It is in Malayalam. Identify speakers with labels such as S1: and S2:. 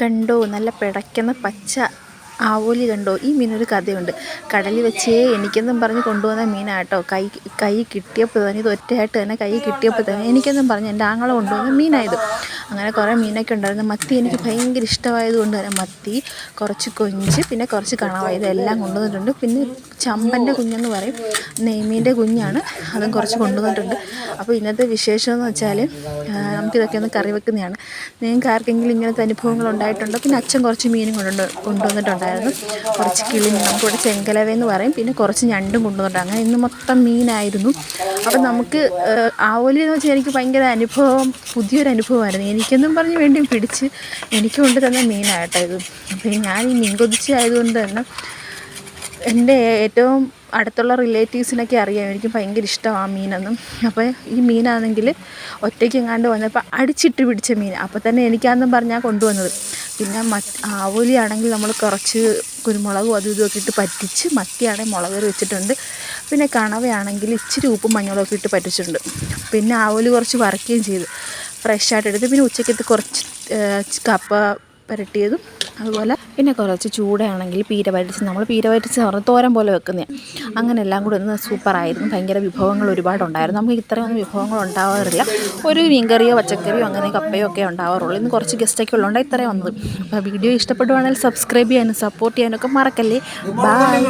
S1: കണ്ടോ? നല്ല പിടയ്ക്കുന്ന പച്ച ആവോലി കണ്ടോ? ഈ മീനൊരു കഥയുണ്ട്. കടലിൽ വെച്ചേ എനിക്കെന്നും പറഞ്ഞ് കൊണ്ടുവന്ന മീനാട്ടോ കൈ കൈ കിട്ടിയപ്പോൾ തന്നെ ഇത് ഒറ്റയായിട്ട് തന്നെ കൈ കിട്ടിയപ്പോൾ തന്നെ എനിക്കെന്നും പറഞ്ഞ് എന്റെ ആങ്ങളെ കൊണ്ടുവന്ന മീനായത്. അങ്ങനെ കുറേ മീനൊക്കെ ഉണ്ടായിരുന്നു. മത്തി എനിക്ക് ഭയങ്കര ഇഷ്ടമായത് കൊണ്ട് തന്നെ മത്തി കുറച്ച് കൊഞ്ച് പിന്നെ കുറച്ച് കണവ ഇതെല്ലാം കൊണ്ടുവന്നിട്ടുണ്ട്. പിന്നെ ചമ്പന്റെ കുഞ്ഞെന്ന് പറയും. നെയ്മീന്റെ കുഞ്ഞാണ്. അതും കുറച്ച് കൊണ്ടുവന്നിട്ടുണ്ട്. അപ്പോൾ ഇന്നത്തെ വിശേഷം എന്ന് വെച്ചാൽ നമുക്കിതൊക്കെ ഒന്ന് കറി വെക്കുന്നതാണ്. നിങ്ങൾക്ക് ആർക്കെങ്കിലും ഇങ്ങനത്തെ അനുഭവങ്ങൾ ഉണ്ടായിട്ടുണ്ടോ? പിന്നെ അച്ഛൻ കുറച്ച് മീനും കൊണ്ടു കൊണ്ടുവന്നിട്ടുണ്ടായിരുന്നു. കുറച്ച് കിളിമീൻ നമുക്കിവിടെ ചെങ്കലവെന്ന് പറയും. പിന്നെ കുറച്ച് ഞണ്ടും കൊണ്ടുവന്നിട്ടുണ്ട്. അങ്ങനെ ഇന്ന് മൊത്തം മീനായിരുന്നു. അപ്പം നമുക്ക് ആവോലി എന്ന് വെച്ചാൽ എനിക്ക് ഭയങ്കര അനുഭവം പുതിയൊരു അനുഭവമായിരുന്നു. എനിക്കെന്നും പറഞ്ഞ് വേണ്ടി പിടിച്ച് എനിക്ക് കൊണ്ട് തന്നെ മീനായിട്ടായിരുന്നു ഇത്. അപ്പം ഞാൻ ഈ മീൻ കൊതിച്ചായതുകൊണ്ട് തന്നെ എന്റെ ഏറ്റവും അടുത്തുള്ള റിലേറ്റീവ്സിനൊക്കെ അറിയാം. എനിക്ക് ഭയങ്കര ഇഷ്ടമാണ് മീനെന്നും. അപ്പോൾ ഈ മീനാണെങ്കിൽ ഒറ്റയ്ക്ക് എങ്ങാണ്ട് വന്നപ്പോൾ അടിച്ചിട്ട് പിടിച്ച മീൻ. അപ്പോൾ തന്നെ എനിക്കാണെന്നും പറഞ്ഞാൽ കൊണ്ടുവന്നത്. പിന്നെ മറ്റ് ആവോലിയാണെങ്കിൽ നമ്മൾ കുറച്ച് കുരുമുളകും അതും ഇതും ഒക്കെ ഇട്ട് പറ്റിച്ച് മത്തിയാണെങ്കിൽ മുളക് വെച്ചിട്ടുണ്ട്. പിന്നെ കണവയാണെങ്കിൽ ഇച്ചിരി ഉപ്പും മഞ്ഞളൊക്കെ ഇട്ട് പറ്റിച്ചിട്ടുണ്ട്. പിന്നെ ആവോലി കുറച്ച് വറക്കുകയും ചെയ്തു. ഫ്രഷായിട്ട് എടുത്ത് പിന്നെ ഉച്ചയ്ക്കത്ത് കുറച്ച് കപ്പ പുരട്ടിയതും അതുപോലെ പിന്നെ കുറച്ച് ചൂടയാണെങ്കിൽ പീര വരച്ച് നമ്മൾ പീര വരച്ച് പറഞ്ഞാൽ തോരൻ പോലെ വെക്കുന്നതാണ് അങ്ങനെ എല്ലാം കൂടി ഒന്ന് സൂപ്പറായിരുന്നു. ഭയങ്കര വിഭവങ്ങൾ ഒരുപാടുണ്ടായിരുന്നു. നമുക്ക് ഇത്രയൊന്നും വിഭവങ്ങൾ ഉണ്ടാവാറില്ല. ഒരു മീൻകറിയോ പച്ചക്കറിയോ അങ്ങനെ കപ്പയോ ഒക്കെ ഉണ്ടാവാറുള്ളൂ. ഇന്ന് കുറച്ച് ഗസ്റ്റൊക്കെ ഉള്ളതുകൊണ്ട് ഇത്രയും വന്നത്. അപ്പോൾ വീഡിയോ ഇഷ്ടപ്പെടുവാണെങ്കിൽ സബ്സ്ക്രൈബ് ചെയ്യാനും സപ്പോർട്ട് ചെയ്യാനൊക്കെ മറക്കല്ലേ? ബൈ